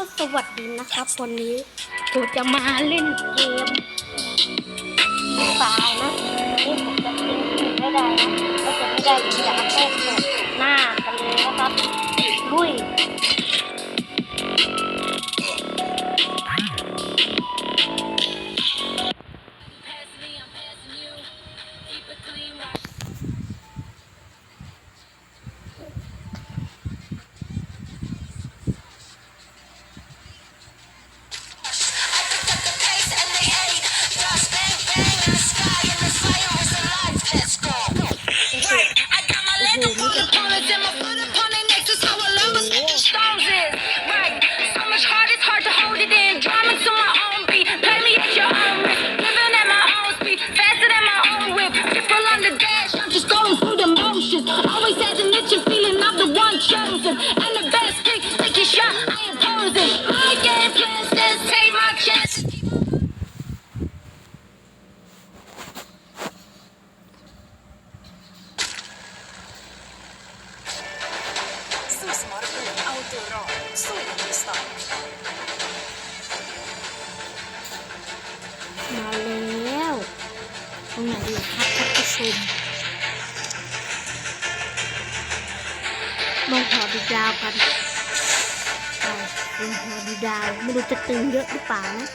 ก็สวัสดีนะครับ วันนี้ผมจะมาเล่นเกมฟรีไฟล์นะนี่ผมจะทิ้งไม่ได้นะถ้าผมไม่ได้ผมจะอัพโหลดหน้ากันเลยนะครับลุย ดาวกันเอาลองหอดูดาวไม่รู้จะตึงเยอะหรือเปล่านะ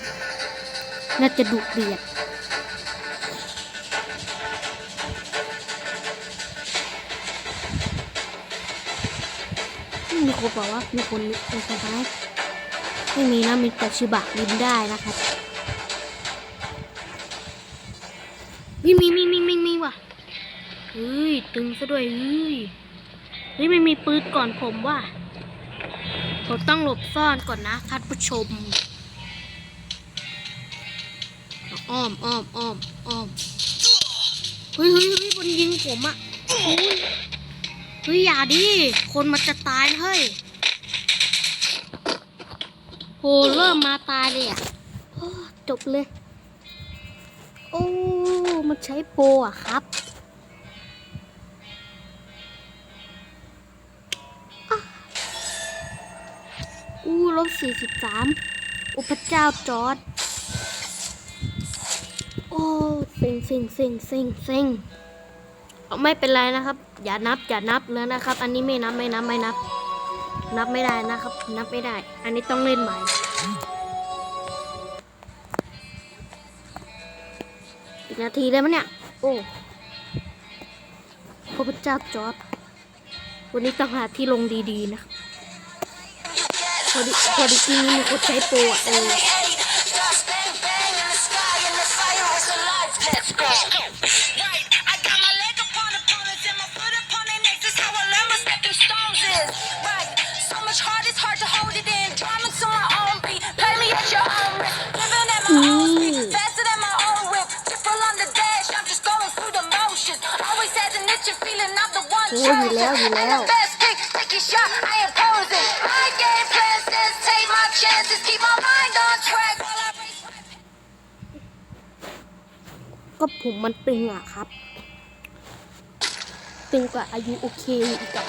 น่าจะดุเดือดมีคนบอกว่ามีคนมีคนไหมไม่มีนะมีแต่ชิบะบินได้นะครับมีมีมีมีมีมีว่ะเฮ้ยตึงซะด้วยเฮ้ย เฮ้ยไม่มีปืนก่อนผมว่ะผมต้องหลบซ่อนก่อนนะท่านผู้ชมอ้อมอ้อมอ้อมอ้อมเฮ้ยเฮ้ยเฮ้ยบนยิงผมอะโอ้ยเฮ้ยอย่าดิคนมันจะตายเฮ้ยโหเริ่มมาตายเลยอะจบเลย โอ้มันใช้โปอะครับ ลบสี่สิบสามอุปเจ้าจอด โอ้เซ็งเซ็งเซ็งเซ็งเซ็งไม่เป็นไรนะครับ อย่านับอย่านับเลยนะครับ อันนี้ไม่นับไม่นับไม่นับ นับไม่ได้นะครับ นับไม่ได้ อันนี้ต้องเล่นใหม่อีกนาทีได้ไหมเนี่ยโอ้พระพุทธเจ้าจอดวันนี้ต้องหาที่ลงดีๆนะครับ พอดีพอดีที่นี้มีคนใช้โปรอะเออ ก็ผมมันตึงอะครับ ตึงกว่าอายุโอเคอีกอะ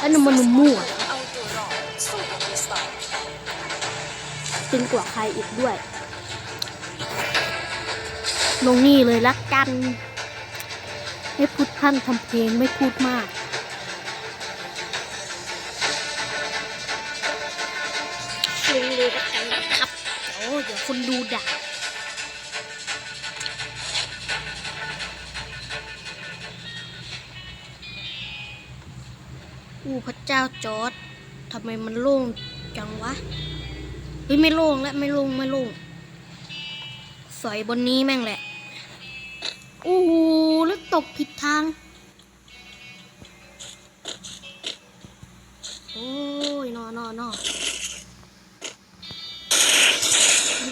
อันนั้นมันมั่วเอาตัวรอดสู้อย่างมีสไตล์ตึงกว่าใครอีกด้วย ลงนี่เลยละกัน ให้พูดท่านทำเพลงไม่พูดมากลงเลยละกันนะครับโอ้เดี๋ยวคนดูด่า อู้พระเจ้าจอร์ดทำไมมันโล่งจังวะเฮ้ยไม่โล่งแล้วไม่โล่งไม่โล่งสอยบนนี้แม่งแหละโอ้โหแล้วตกผิดทาง โอ้ยนอนอนอ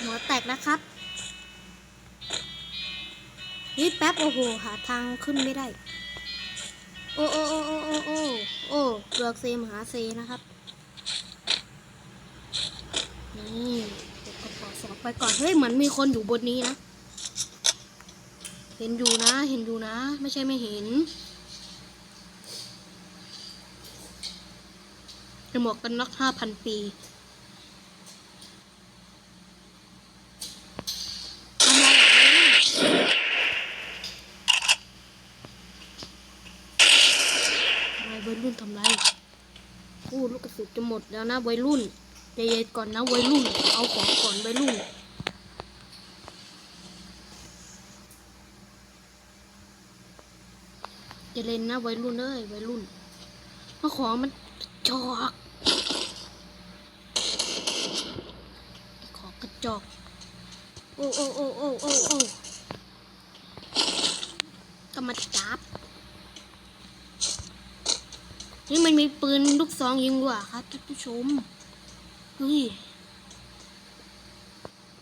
หัวแตกนะครับนี่แป๊บ โอ้โห หาทางขึ้นไม่ได้ โอ้โอ้โอ้โอ้โอ้ โอ้เปลือกเซมหาเซนะครับ นี่เก็บกระเป๋าสองไปก่อน เฮ้ยเหมือนมีคนอยู่บนนี้นะ เห็นอยู่นะ เห็นอยู่นะ ไม่ใช่ไม่เห็นหมวกกันน็อกห้าพันปี จะหมดแล้วนะวัยรุ่นใจเย็นก่อนนะวัยรุ่น เอาของก่อนวัยรุ่นจะเล่นนะวัยรุ่นเอ้ยวัยรุ่นเพราะของมันจอกของกระจอกโอ้โอ้โอ้โอ้โอ้โอ้ก็มาจับ นี่มันมีปืนลูกซองยิงกว่าครับท่านผู้ชมเฮ้ย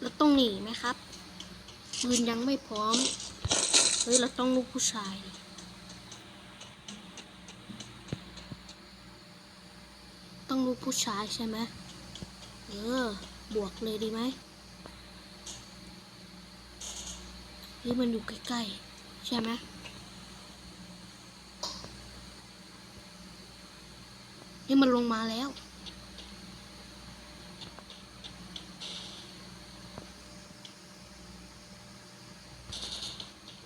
เราต้องหนีไหมครับปืนยังไม่พร้อมเฮ้ยเราต้องลูกผู้ชายต้องลูกผู้ชายใช่ไหมเออบวกเลยดีไหมหรือมันอยู่ใกล้ๆใช่ไหม นี่มันลงมาแล้ว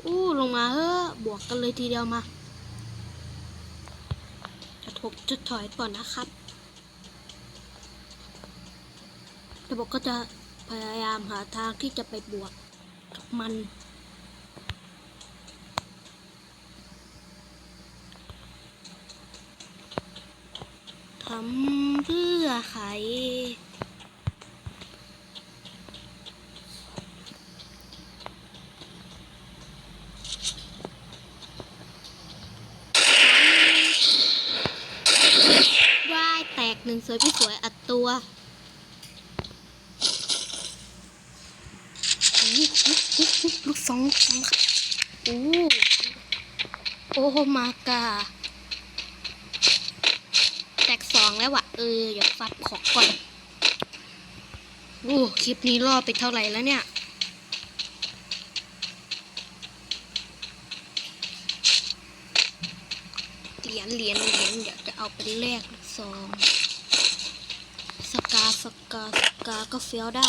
อู้ ลงมาเฮ้บวกกันเลยทีเดียวมาจะทบจะถอยก่อนนะครับแต่บอกก็จะพยายามหาทางที่จะไปบวกกับมัน ทำเพื่อใครว่ายแตกหนึ่งสวยพี่สวยอัดตัวลูกสองลูกสองครับโอ้โอ้มากา องแล้วว่ะเอออย่าฟัดของก่อนโอ้คลิปนี้รอไปเท่าไหร่แล้วเนี่ยเหรียญเหรียญเหรียญเดี๋ยวจะเอาไปแลกลูกซองสกาสกาสกาก็เฟี้ยวได้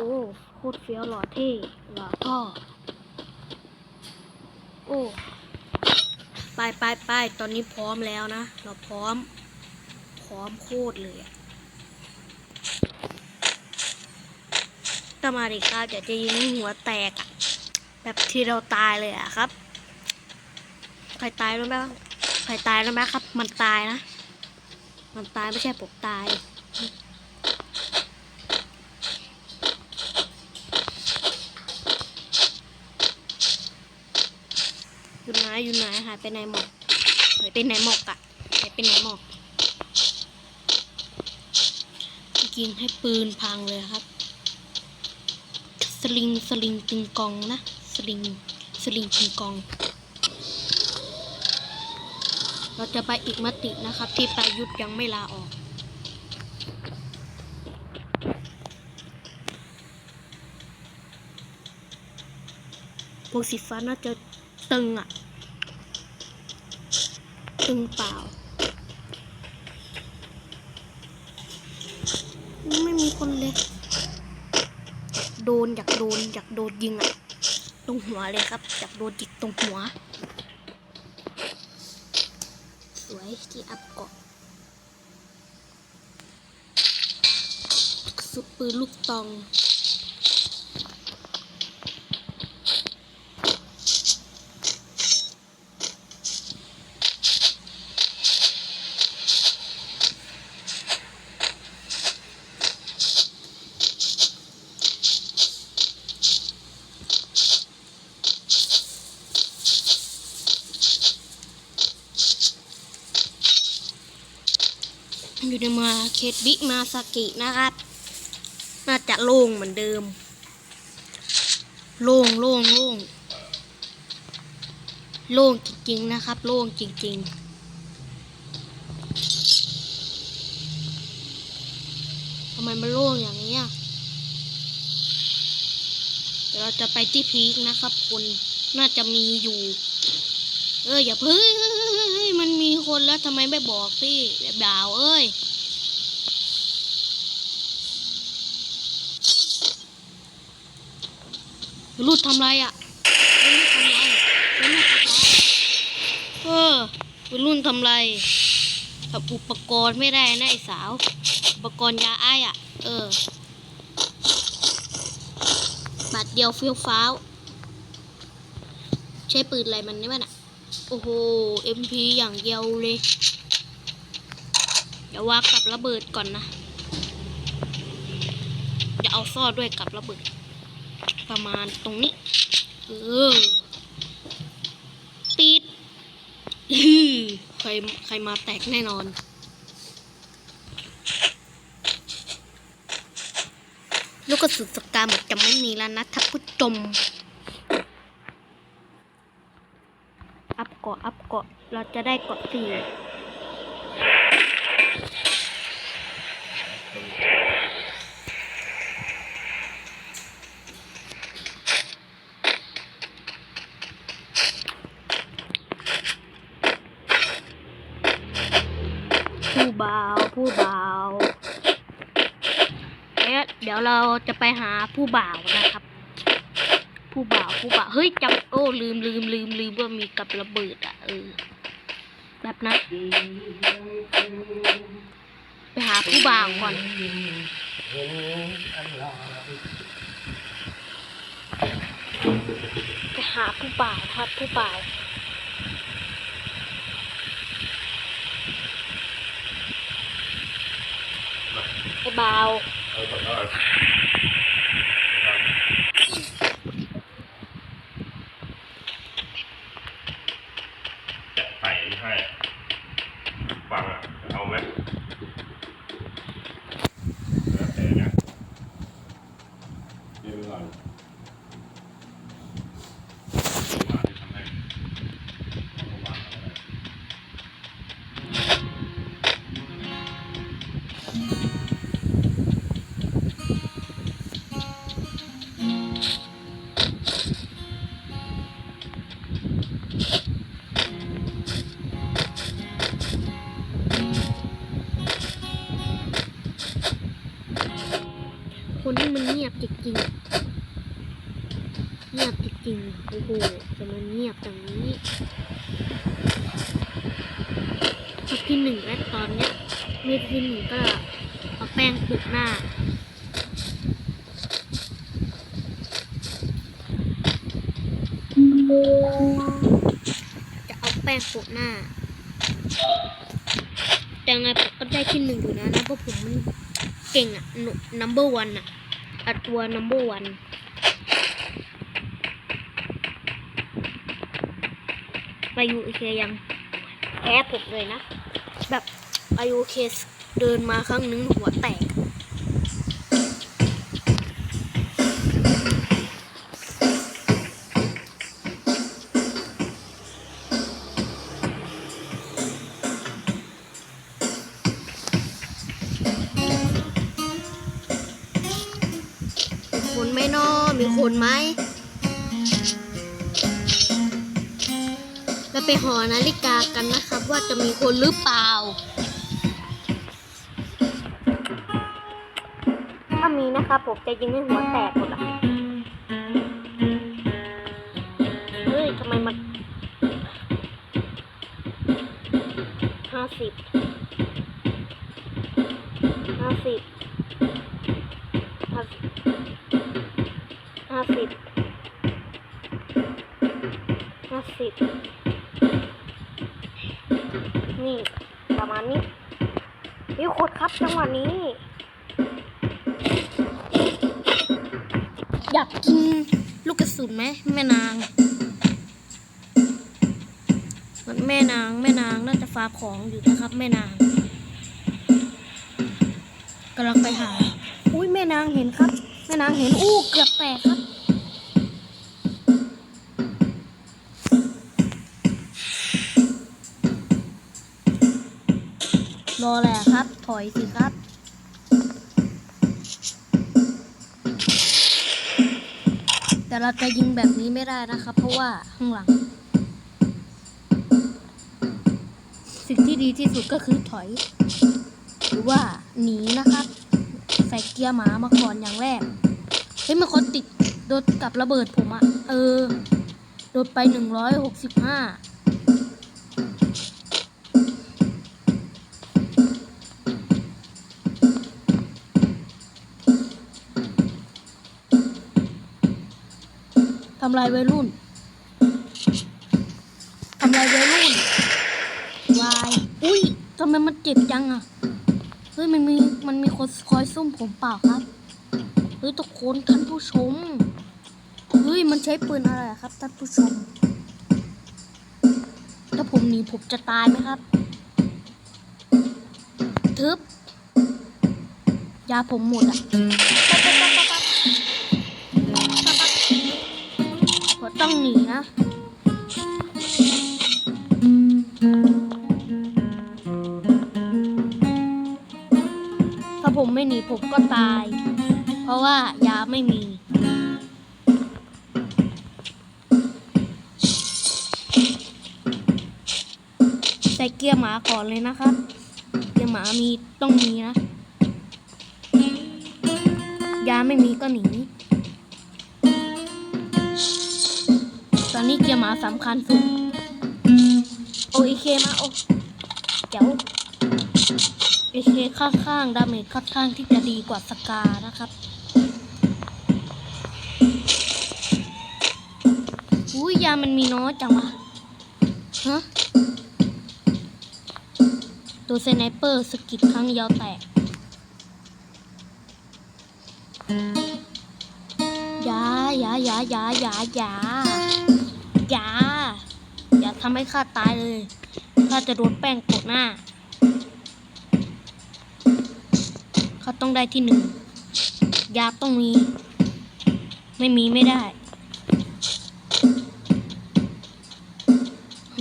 อ้โคตรเฟี้ยวหล่อเท่หล่อท่อ โอ้ ไปไปไปตอนนี้พร้อมแล้วนะ เราพร้อม พร้อมโคตรเลยอะถ้ามาดิครับเดี๋ยวจะยิงให้หัวแตกอะแบบที่เราตายเลยอะครับ ใครตายรู้ไหมว่าใครตายรู้ไหมครับ มันตายนะ มันตายไม่ใช่ผมตาย อยู่ไหนอยู่ไหนายไปไหนหมดหายไปไหนหมกอะหายไปไหนหมกยิงให้ปืนพังเลยครับ สลิงสลิงปิงกองนะ สลิงสลิงปิงกอง เราจะไปอีกมตินะครับ ที่ประยุทธ์ยังไม่ลาออกพวกสีฟ้าน่าจะตึงอะ ตึงเปล่า ไม่มีคนเลยโดนอยากโดนอยากโดนยิงอะตรงหัวเลยครับอยากโดนจิกตรงหัว สวยที่อัพเกาะสุดปืนลูกตอง ในเมาเขตบิมาสกินะครับ น่าจะโล่งเหมือนเดิม โล่งโล่งโล่งโล่งจริงๆนะครับ โล่งจริง ๆทำไมมันโล่งอย่างนี้เดี๋ยวเราจะไปที่พีคนะครับคนน่าจะมีอยู่ เอ้ยอย่าพิ่ง คนแล้วทำไมไม่บอกพี่แบบดาวเอ้ยรูดทำไรอะรุ่นทำไรรุ่นทำไรเออวัยรุ่นทำไรทำอุปกรณ์ไม่ได้นะไอ้สาว อุปกรณ์ยาไอ้อะ เออ บัตรเดียวเฟี้ยวฟ้าว ใช้ปืนอะไรมันนี่มันอะ โอ้โห MP อย่างเดียวเลย เดี๋ยววากับระเบิดก่อนนะ จะเอาซ่อด้วยกับระเบิด ประมาณตรงนี้ เออ ติดใครใครมาแตกแน่นอนลูกกระสุนสกาหมดจะไม่มีแล้วนะท่านผู้ชม อัพเกาะอัพ เราจะได้กาะสี่ผู้เบาผู้เบาเอ๊ะเดี๋ยวเราจะไปหาผู้บ่าวนะครับ ผู้บ่าวผู้บ่าวเฮ้ยจำโอ้ลืมลืมลืมลืมว่ามีกับระเบิดอะเออ แบบนั้นไปหาผู้บ่าวก่อนไปหาผู้บ่าวครับผู้บ่าวไอ้บ่าว มันเงียบจริงๆเงียบจริงๆโอ้โหจะมันเงียบอย่างนี้พอที่หนึ่งและตอนเนี้ยมีที่หนึ่งก็เอาแป้งปุกหน้าจะเอาแป้งปุกหน้า แต่ไงผมก็ได้ที่หนึ่งอยู่นะนะเพราะผมมันเก่งอะนู number one อะ อัดตัว number one ไปยูเคยังแพ้ผมเลยนะ แบบอายุเคเดินมาครั้งหนึงหัวแตก ไปหอนาฬิกากันนะครับ ว่าจะมีคนหรือเปล่า ถ้ามีนะครับผมจะยิงให้หัวแตกหมดอะเฮ้ยทำไมมันห้าสิบห้าสิบห้าสิบห้าสิบ วิวโครับจังหวะนี้ อยากกินลูกกระสุนไหมแม่นางเหมือนแม่นางแม่นางน่าจะฟาของอยู่นะครับ แม่นางกำลังไปหา อุ้ยแม่นางเห็นครับ แม่นางเห็นอู้เกือบแตกครับรอแหละ ครับ ถอยสิครับ แต่เราจะยิงแบบนี้ไม่ได้นะครับ เพราะว่าข้างหลัง สิ่งที่ดีที่สุดก็คือถอย หรือว่าหนีนะครับ ใส่เกียร์หมามาก่อนอย่างแรก เฮ้ยมันคนติดโดนกับระเบิดผมอะเออ โดนไปหนึ่งร้อยหกสิบห้า ทำลายวัยรุ่นทำลายวัยรุ่นวายอุ้ยทำไมมันเจ็บจังอะเฮ้ยมันมีมันมีคนคอยซุ่มผมเปล่าครับเฮ้ยทุกคนท่านผู้ชมเฮ้ยมันใช้ปืนอะไรครับท่านผู้ชมถ้าผมหนีผมจะตายไหมครับทึบยาผมหมดอะ ต้องหนีนะถ้าผมไม่หนีผมก็ตาย เพราะว่ายาไม่มี ใส่เกียร์หมาก่อนเลยนะครับ เกียร์หมามีต้องมีนะ ยาไม่มีก็หนี อนนี้เกียร์หมาสำคัญสุด โอเคมาโอเจ๋วเอเคข้างๆดาเมจค่อนข้างที่จะดีกว่าสกานะครับอุ้ยยามันมีน้อยจังวะฮะตัวเซไนเปอร์สกิดครั้งเดียวแตกยายายายายายา ยาอย่าทำให้ข้าตายเลยข้าจะโดนแป้งโปะหน้าเขาต้องได้ที่หนึ่งยาต้องมี ไม่มีไม่ได้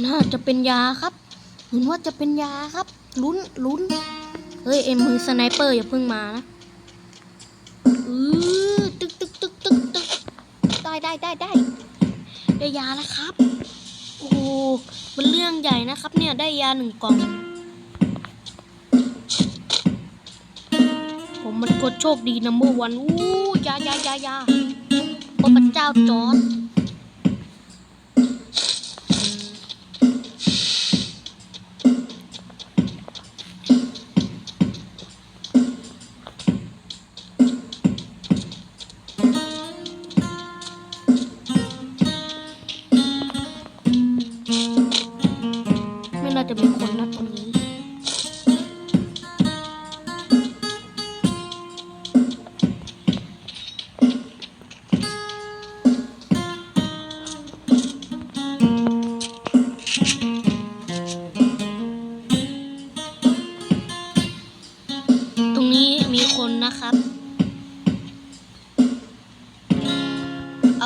น่าจะเป็นยาครับเหมือนว่าจะเป็นยาครับ ลุ้นลุ้นเฮ้ย เอ็มมือสไนเปอร์อย่าเพิ่งมานะอือตึกตึกตึกตึกตึกได้ได้ได้ได้ ได้ยาแล้วครับ โอ้มันเรื่องใหญ่นะครับ เนี่ยได้ยาหนึ่งกล่อง ผมมันกดโชคดีนัมเบอร์วันอู้ยายายายาโอ้พระเจ้าจอร์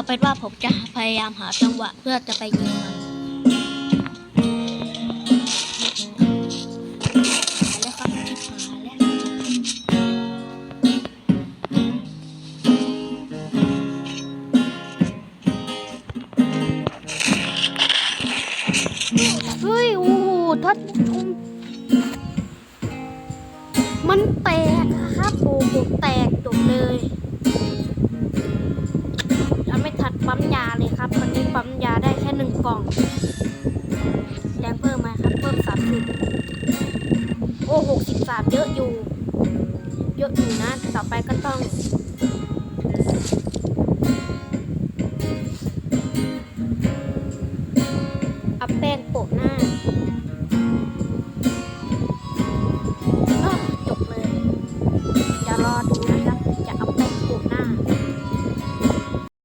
เอาเป็นว่าผมจะพยายามหาจังหวะเพื่อจะไปยิงมัน